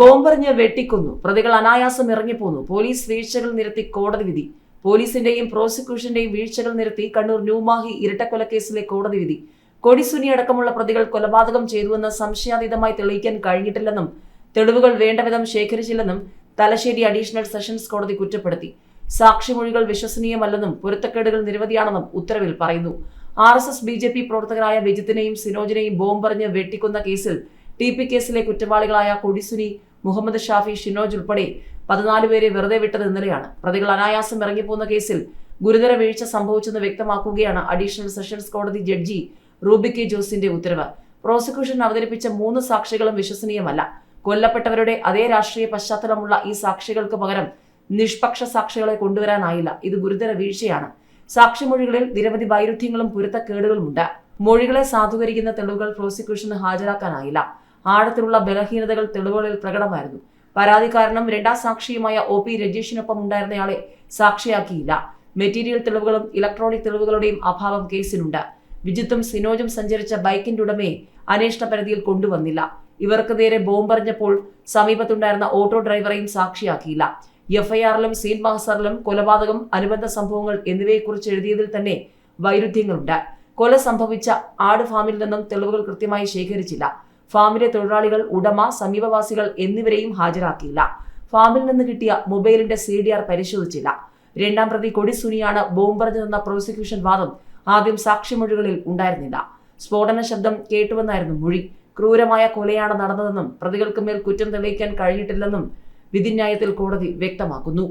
ബോംബെറിഞ്ഞ് വെട്ടിക്കുന്നു. പ്രതികൾ അനായാസം ഇറങ്ങിപ്പോന്നു. പോലീസ് വീഴ്ചകൾ നിരത്തി കോടതി വിധി. പോലീസിന്റെയും പ്രോസിക്യൂഷന്റെയും വീഴ്ചകൾ നിരത്തി കണ്ണൂർ ന്യൂമാഹി ഇരട്ടക്കൊലക്കേസിലെ കോടതി വിധി. കൊടിസുനി അടക്കമുള്ള പ്രതികൾ കൊലപാതകം ചെയ്തുവെന്ന് സംശയാതീതമായി തെളിയിക്കാൻ കഴിഞ്ഞിട്ടില്ലെന്നും തെളിവുകൾ വേണ്ടവിധം ശേഖരിച്ചില്ലെന്നും തലശ്ശേരി അഡീഷണൽ സെഷൻസ് കോടതി കുറ്റപ്പെടുത്തി. സാക്ഷിമൊഴികൾ വിശ്വസനീയമല്ലെന്നും പൊരുത്തക്കേടുകൾ നിരവധിയാണെന്നും ഉത്തരവിൽ പറയുന്നു. R S S B J P പ്രവർത്തകരായ വിജിത്തിനെയും സിനോജിനെയും ബോംബെറിഞ്ഞ് വെട്ടിക്കുന്ന കേസിൽ ടി പി കേസിലെ കുറ്റവാളികളായ കൊടിസുനി മുഹമ്മദ് ഷാഫി ഷിനോജ് ഉൾപ്പെടെ പതിനാല് പേരെ വെറുതെ വിട്ടത് ഇന്നലെയാണ്. പ്രതികൾ അനായാസം ഇറങ്ങിപ്പോകുന്ന കേസിൽ ഗുരുതര വീഴ്ച സംഭവിച്ചെന്ന് വ്യക്തമാക്കുകയാണ് അഡീഷണൽ സെഷൻസ് കോടതി ജഡ്ജി റൂബി കെ ജോസിന്റെ ഉത്തരവ്. പ്രോസിക്യൂഷൻ അവതരിപ്പിച്ച മൂന്ന് സാക്ഷികളും വിശ്വസനീയമല്ല. കൊല്ലപ്പെട്ടവരുടെ അതേ രാഷ്ട്രീയ പശ്ചാത്തലമുള്ള ഈ സാക്ഷികൾക്ക് പകരം നിഷ്പക്ഷ സാക്ഷികളെ കൊണ്ടുവരാനായില്ല. ഇത് ഗുരുതര വീഴ്ചയാണ്. സാക്ഷിമൊഴികളിൽ നിരവധി വൈരുദ്ധ്യങ്ങളും പൊരുത്തക്കേടുകളുമുണ്ട്. മൊഴികളെ സാധൂകരിക്കുന്ന തെളിവുകൾ പ്രോസിക്യൂഷന് ഹാജരാക്കാനായില്ല. ആഴത്തിലുള്ള ബലഹീനതകൾ തെളിവുകളിൽ പ്രകടമായിരുന്നു. പരാതിക്കാരനും രണ്ടാം സാക്ഷിയുമായ ഒ പി രജീഷിനൊപ്പം ഉണ്ടായിരുന്നയാളെ സാക്ഷിയാക്കിയില്ല. മെറ്റീരിയൽ തെളിവുകളും ഇലക്ട്രോണിക് തെളിവുകളുടെയും അഭാവം കേസിലുണ്ട്. വിജിത്തും സിനോജും സഞ്ചരിച്ച ബൈക്കിന്റെ ഉടമയെ അന്വേഷണ പരിധിയിൽ കൊണ്ടുവന്നില്ല. ഇവർക്ക് നേരെ ബോംബെറിഞ്ഞപ്പോൾ സമീപത്തുണ്ടായിരുന്ന ഓട്ടോ ഡ്രൈവറെയും സാക്ഷിയാക്കിയില്ല. എഫ്ഐആറിലും സീൻ മഹസറിലും കൊലപാതകം അനുബന്ധ സംഭവങ്ങൾ എന്നിവയെക്കുറിച്ച് എഴുതിയതിൽ തന്നെ വൈരുദ്ധ്യങ്ങളുണ്ട്. കൊല സംഭവിച്ച ആട് ഫാമിൽ നിന്നും തെളിവുകൾ കൃത്യമായി ശേഖരിച്ചില്ല. ഫാമിലെ തൊഴിലാളികൾ ഉടമ സമീപവാസികൾ എന്നിവരെയും ഹാജരാക്കിയില്ല. ഫാമിൽ നിന്ന് കിട്ടിയ മൊബൈലിന്റെ സി ഡി ആർ പരിശോധിച്ചില്ല. രണ്ടാം പ്രതി കൊടിസുനിയാണ് ബോംബെറിഞ്ഞതെന്ന പ്രോസിക്യൂഷൻ വാദം ആദ്യം സാക്ഷിമൊഴികളിൽ ഉണ്ടായിരുന്നില്ല. സ്ഫോടന ശബ്ദം കേട്ടുവെന്നായിരുന്നു മൊഴി. ക്രൂരമായ കൊലയാണ് നടന്നതെന്നും പ്രതികൾക്ക് മേൽ കുറ്റം തെളിയിക്കാൻ കഴിഞ്ഞിട്ടില്ലെന്നും വിധിന്യായത്തിൽ കോടതി വ്യക്തമാക്കുന്നു.